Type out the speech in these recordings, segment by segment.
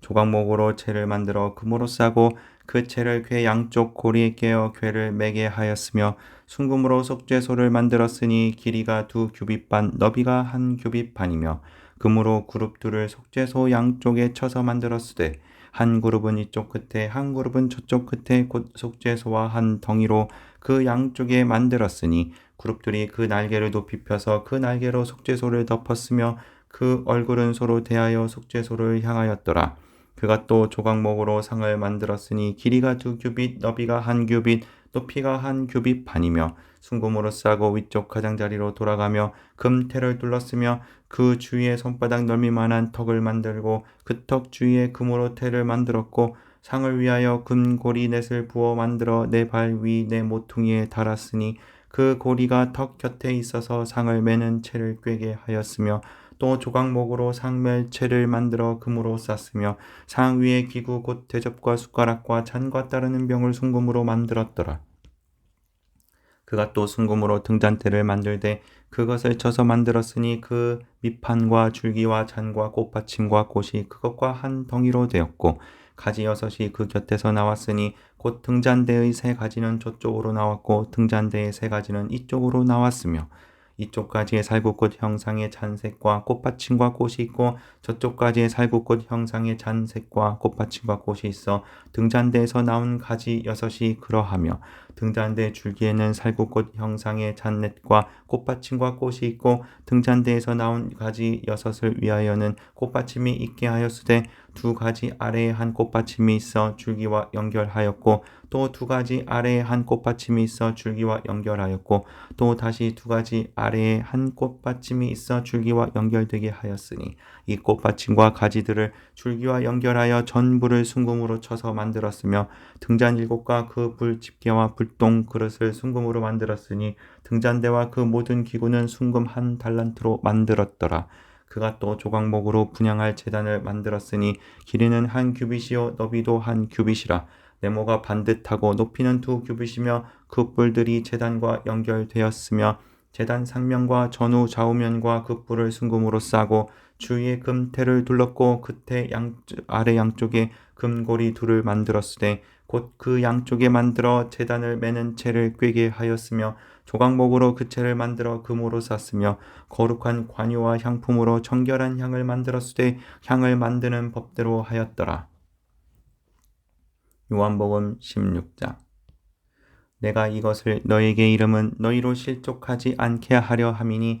조각목으로 채를 만들어 금으로 싸고 그 채를 궤 양쪽 고리에 깨어 궤를 매게 하였으며 순금으로 속죄소를 만들었으니 길이가 두 규빗 반, 너비가 한 규빗 반이며 금으로 그룹 둘을 속죄소 양쪽에 쳐서 만들었으되 한 그룹은 이쪽 끝에 한 그룹은 저쪽 끝에 곧 속죄소와 한 덩이로 그 양쪽에 만들었으니 그룹들이 그 날개를 높이 펴서 그 날개로 속죄소를 덮었으며 그 얼굴은 서로 대하여 속죄소를 향하였더라. 그가 또 조각목으로 상을 만들었으니 길이가 두 규빗, 너비가 한 규빗, 높이가 한 규빗 반이며 순금으로 싸고 위쪽 가장자리로 돌아가며 금태를 둘렀으며 그 주위에 손바닥 넓이만한 턱을 만들고 그 턱 주위에 금으로 태를 만들었고 상을 위하여 금고리 넷을 부어 만들어 내 발 위 내 모퉁이에 달았으니 그 고리가 턱 곁에 있어서 상을 매는 채를 꿰게 하였으며 또 조각목으로 상멸체를 만들어 금으로 쌌으며 상 위에 기구 곧 대접과 숟가락과 잔과 따르는 병을 순금으로 만들었더라. 그가 또 순금으로 등잔대를 만들되 그것을 쳐서 만들었으니 그 밑판과 줄기와 잔과 꽃받침과 꽃이 그것과 한 덩이로 되었고 가지 여섯이 그 곁에서 나왔으니 곧 등잔대의 세 가지는 저쪽으로 나왔고 등잔대의 세 가지는 이쪽으로 나왔으며 이쪽까지의 살구꽃 형상의 잔색과 꽃받침과 꽃이 있고 저쪽까지의 살구꽃 형상의 잔색과 꽃받침과 꽃이 있어 등잔대에서 나온 가지 여섯이 그러하며 등잔대 줄기에는 살구꽃 형상의 잔넷과 꽃받침과 꽃이 있고 등잔대에서 나온 가지 여섯을 위하여는 꽃받침이 있게 하였으되 두 가지 아래에 한 꽃받침이 있어 줄기와 연결하였고 또 두 가지 아래에 한 꽃받침이 있어 줄기와 연결하였고 또 다시 두 가지 아래에 한 꽃받침이 있어 줄기와 연결되게 하였으니 이 꽃받침과 가지들을 줄기와 연결하여 전부를 순금으로 쳐서 만들었으며 등잔 일곱과 그 불 집게와 불똥 그릇을 순금으로 만들었으니 등잔대와 그 모든 기구는 순금 한 달란트로 만들었더라. 그가 또 조각목으로 분양할 재단을 만들었으니 길이는 한 규빗이요 너비도 한 규빗이라 네모가 반듯하고 높이는 두 규빗이며 그 뿔들이 재단과 연결되었으며 재단 상면과 전후 좌우면과 그 뿔을 순금으로 싸고 주위에 금태를 둘렀고 끝에 양 아래 양쪽에 금고리 둘을 만들었으되 곧 그 양쪽에 만들어 재단을 매는 채를 꿰게 하였으며 조각목으로 그 채를 만들어 금으로 쌌으며 거룩한 관유와 향품으로 정결한 향을 만들었으되 향을 만드는 법대로 하였더라. 요한복음 16장 내가 이것을 너에게 이름은 너희로 실족하지 않게 하려 함이니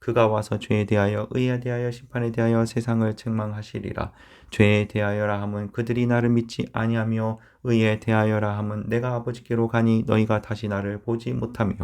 그가 와서 죄에 대하여 의에 대하여 심판에 대하여 세상을 책망하시리라. 죄에 대하여라 함은 그들이 나를 믿지 아니하며 의에 대하여라 함은 내가 아버지께로 가니 너희가 다시 나를 보지 못하며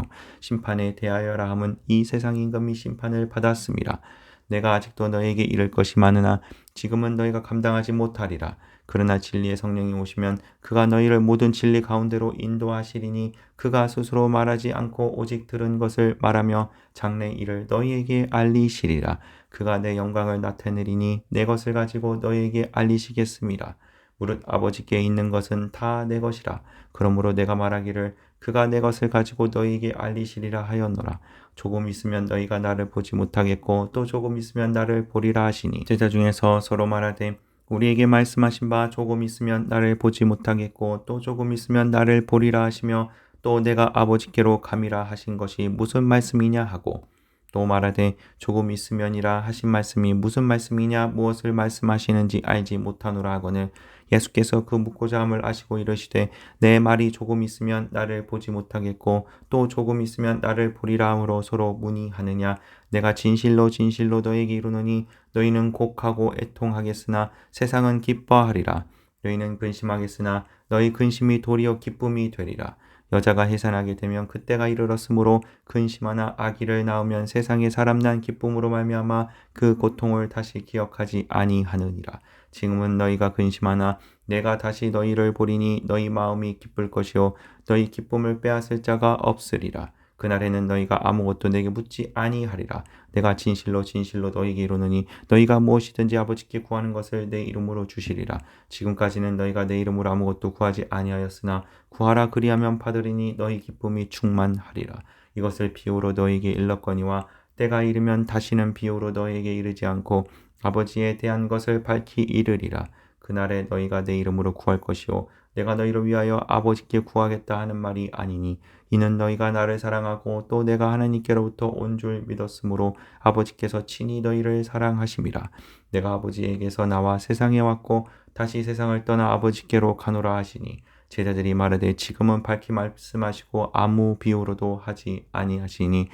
심판에 대하여라 함은 이 세상 임금이 심판을 받았습니다. 내가 아직도 너에게 이를 것이 많으나 지금은 너희가 감당하지 못하리라. 그러나 진리의 성령이 오시면 그가 너희를 모든 진리 가운데로 인도하시리니 그가 스스로 말하지 않고 오직 들은 것을 말하며 장래 일을 너희에게 알리시리라. 그가 내 영광을 나타내리니 내 것을 가지고 너희에게 알리시겠습니다. 무릇 아버지께 있는 것은 다 내 것이라. 그러므로 내가 말하기를 그가 내 것을 가지고 너희에게 알리시리라 하였노라. 조금 있으면 너희가 나를 보지 못하겠고 또 조금 있으면 나를 보리라 하시니 제자 중에서 서로 말하되 우리에게 말씀하신 바 조금 있으면 나를 보지 못하겠고 또 조금 있으면 나를 보리라 하시며 또 내가 아버지께로 감이라 하신 것이 무슨 말씀이냐 하고 또 말하되 조금 있으면이라 하신 말씀이 무슨 말씀이냐 무엇을 말씀하시는지 알지 못하노라 하거늘 예수께서 그 묻고자 함을 아시고 이르시되 내 말이 조금 있으면 나를 보지 못하겠고 또 조금 있으면 나를 보리라 함으로 서로 문의하느냐? 내가 진실로 진실로 너에게 이르노니 너희는 곡하고 애통하겠으나 세상은 기뻐하리라. 너희는 근심하겠으나 너희 근심이 도리어 기쁨이 되리라 여자가 해산하게 되면 그때가 이르렀으므로 근심하나 아기를 낳으면 세상에 사람 난 기쁨으로 말미암아 그 고통을 다시 기억하지 아니하느니라. 지금은 너희가 근심하나 내가 다시 너희를 보리니 너희 마음이 기쁠 것이요 너희 기쁨을 빼앗을 자가 없으리라 그날에는 너희가 아무것도 내게 묻지 아니하리라. 내가 진실로 진실로 너희에게 이르노니 너희가 무엇이든지 아버지께 구하는 것을 내 이름으로 주시리라. 지금까지는 너희가 내 이름으로 아무것도 구하지 아니하였으나 구하라 그리하면 받으리니 너희 기쁨이 충만하리라. 이것을 비유로 너희에게 일렀거니와 때가 이르면 다시는 비유로 너희에게 이르지 않고 아버지에 대한 것을 밝히 이르리라. 그날에 너희가 내 이름으로 구할 것이요 내가 너희를 위하여 아버지께 구하겠다 하는 말이 아니니 이는 너희가 나를 사랑하고 또 내가 하나님께로부터 온 줄 믿었으므로 아버지께서 친히 너희를 사랑하심이라 내가 아버지에게서 나와 세상에 왔고 다시 세상을 떠나 아버지께로 가노라 하시니 제자들이 말하되 지금은 밝히 말씀하시고 아무 비유로도 하지 아니하시니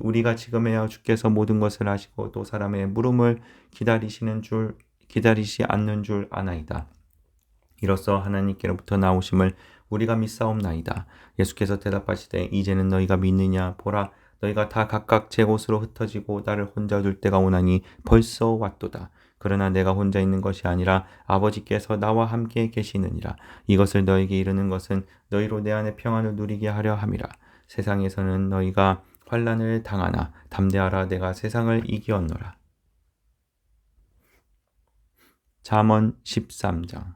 우리가 지금에야 주께서 모든 것을 하시고 또 사람의 물음을 기다리시는 줄 기다리시 않는 줄 아나이다. 이로써 하나님께로부터 나오심을 우리가 믿사옵나이다. 예수께서 대답하시되 이제는 너희가 믿느냐 보라 너희가 다 각각 제 곳으로 흩어지고 나를 혼자 둘 때가 오나니 벌써 왔도다. 그러나 내가 혼자 있는 것이 아니라 아버지께서 나와 함께 계시느니라. 이것을 너에게 이르는 것은 너희로 내 안에 평안을 누리게 하려 함이라. 세상에서는 너희가 환란을 당하나 담대하라 내가 세상을 이기었노라. 잠언 13장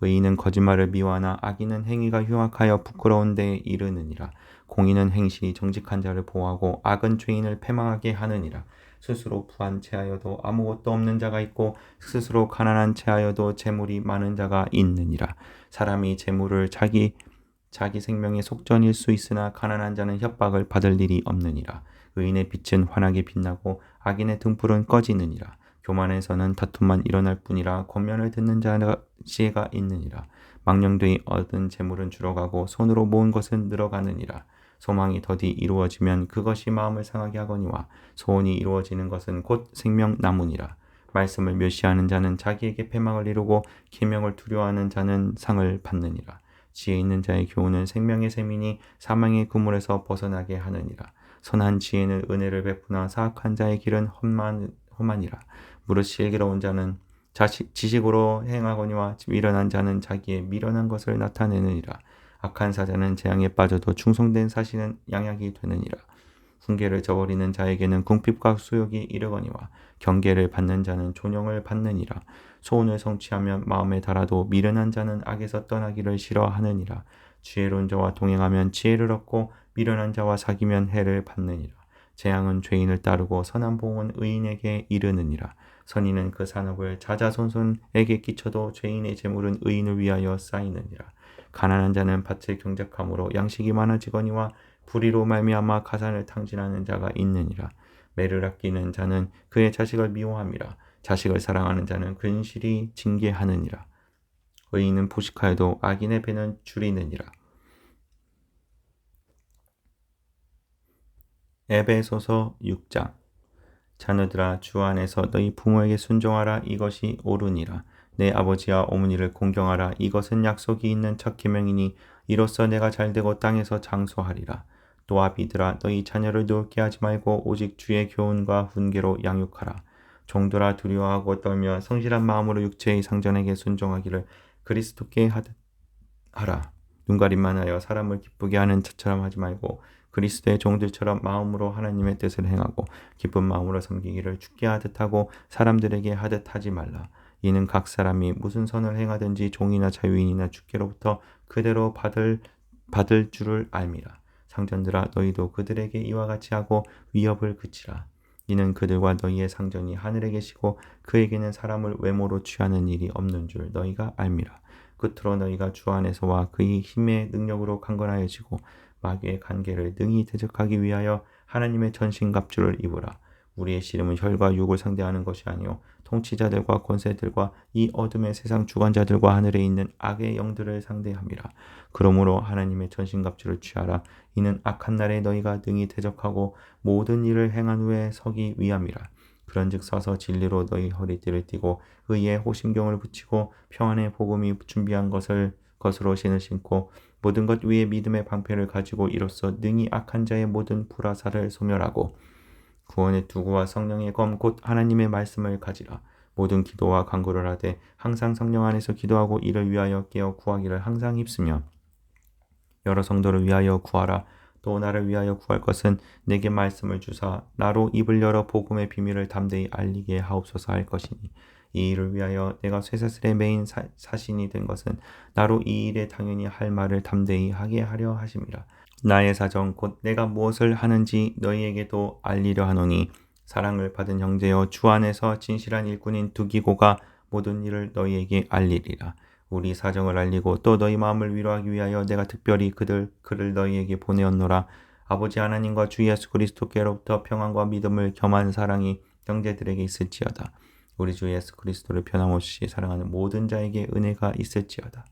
의인은 거짓말을 미워하나 악인은 행위가 흉악하여 부끄러운 데에 이르느니라. 공의는 행실이 정직한 자를 보호하고 악은 죄인을 패망하게 하느니라. 스스로 부한 채하여도 아무것도 없는 자가 있고 스스로 가난한 채하여도 재물이 많은 자가 있느니라. 사람이 재물을 자기 자기 생명의 속전일 수 있으나 가난한 자는 협박을 받을 일이 없느니라. 의인의 빛은 환하게 빛나고 악인의 등불은 꺼지느니라. 교만에서는 다툼만 일어날 뿐이라 권면을 듣는 자가 지혜가 있느니라. 망령되이 얻은 재물은 줄어가고 손으로 모은 것은 늘어가느니라. 소망이 더디 이루어지면 그것이 마음을 상하게 하거니와 소원이 이루어지는 것은 곧 생명 나무니라. 말씀을 멸시하는 자는 자기에게 패망을 이루고 계명을 두려워하는 자는 상을 받느니라. 지혜 있는 자의 교훈은 생명의 셈이니 사망의 그물에서 벗어나게 하느니라. 선한 지혜는 은혜를 베푸나 사악한 자의 길은 험만, 험하니라. 무릇 실기로운 자는 자식, 지식으로 행하거니와 미련한 자는 자기의 미련한 것을 나타내느니라. 악한 사자는 재앙에 빠져도 충성된 사신은 양약이 되느니라. 훈계를 저버리는 자에게는 궁핍과 수욕이 이르거니와 경계를 받는 자는 존영을 받느니라. 소원을 성취하면 마음에 달아도 미련한 자는 악에서 떠나기를 싫어하느니라. 지혜로운 자와 동행하면 지혜를 얻고 미련한 자와 사귀면 해를 받느니라. 재앙은 죄인을 따르고 선한 봉은 의인에게 이르느니라. 선인은 그 산업을 자자손손에게 끼쳐도 죄인의 재물은 의인을 위하여 쌓이느니라. 가난한 자는 밭을 경작함으로 양식이 많아지거니와 불의로 말미암아 가산을 탕진하는 자가 있느니라. 매를 아끼는 자는 그의 자식을 미워함이라. 자식을 사랑하는 자는 근실이 징계하느니라. 의인은 포식하여도 악인의 배는 줄이느니라. 에베소서 6장 자녀들아 주 안에서 너희 부모에게 순종하라 이것이 옳으니라. 내 아버지와 어머니를 공경하라. 이것은 약속이 있는 첫 계명이니 이로써 내가 잘되고 땅에서 장수하리라. 또 아비들아 너희 자녀를 노게 하지 말고 오직 주의 교훈과 훈계로 양육하라. 종들아 두려워하고 떨며 성실한 마음으로 육체의 상전에게 순종하기를 그리스도께 하라. 눈가림만 하여 사람을 기쁘게 하는 자처럼 하지 말고 그리스도의 종들처럼 마음으로 하나님의 뜻을 행하고 기쁜 마음으로 섬기기를 죽게 하듯 하고 사람들에게 하듯 하지 말라. 이는 각 사람이 무슨 선을 행하든지 종이나 자유인이나 주께로부터 그대로 받을 받을 줄을 알미라. 상전들아 너희도 그들에게 이와 같이 하고 위협을 그치라. 이는 그들과 너희의 상전이 하늘에 계시고 그에게는 사람을 외모로 취하는 일이 없는 줄 너희가 알미라. 끝으로 너희가 주 안에서와 그의 힘의 능력으로 강건하여지고 마귀의 관계를 능히 대적하기 위하여 하나님의 전신갑주를 입으라. 우리의 씨름은 혈과 육을 상대하는 것이 아니요 통치자들과 권세들과 이 어둠의 세상 주관자들과 하늘에 있는 악의 영들을 상대함이라. 그러므로 하나님의 전신갑주를 취하라. 이는 악한 날에 너희가 능히 대적하고 모든 일을 행한 후에 서기 위함이라. 그런즉 서서 진리로 너희 허리띠를 띠고 의의 호심경을 붙이고 평안의 복음이 준비한 것을 것으로 신을 신고 모든 것 위에 믿음의 방패를 가지고 이로써 능히 악한 자의 모든 불화살을 소멸하고 구원의 두구와 성령의 검 곧 하나님의 말씀을 가지라. 모든 기도와 간구를 하되 항상 성령 안에서 기도하고 이를 위하여 깨어 구하기를 항상 힘쓰며 여러 성도를 위하여 구하라. 또 나를 위하여 구할 것은 내게 말씀을 주사 나로 입을 열어 복음의 비밀을 담대히 알리게 하옵소서 할 것이니 이 일을 위하여 내가 쇠사슬의 메인 사, 사신이 된 것은 나로 이 일에 당연히 할 말을 담대히 하게 하려 하심이라. 나의 사정 곧 내가 무엇을 하는지 너희에게도 알리려 하노니 사랑을 받은 형제여 주 안에서 진실한 일꾼인 두기고가 모든 일을 너희에게 알리리라. 우리 사정을 알리고 또 너희 마음을 위로하기 위하여 내가 특별히 그들 그를 너희에게 보내었노라. 아버지 하나님과 주 예수 그리스도께로부터 평안과 믿음을 겸한 사랑이 형제들에게 있을지어다. 우리 주 예수 그리스도를 변함없이 사랑하는 모든 자에게 은혜가 있을지어다.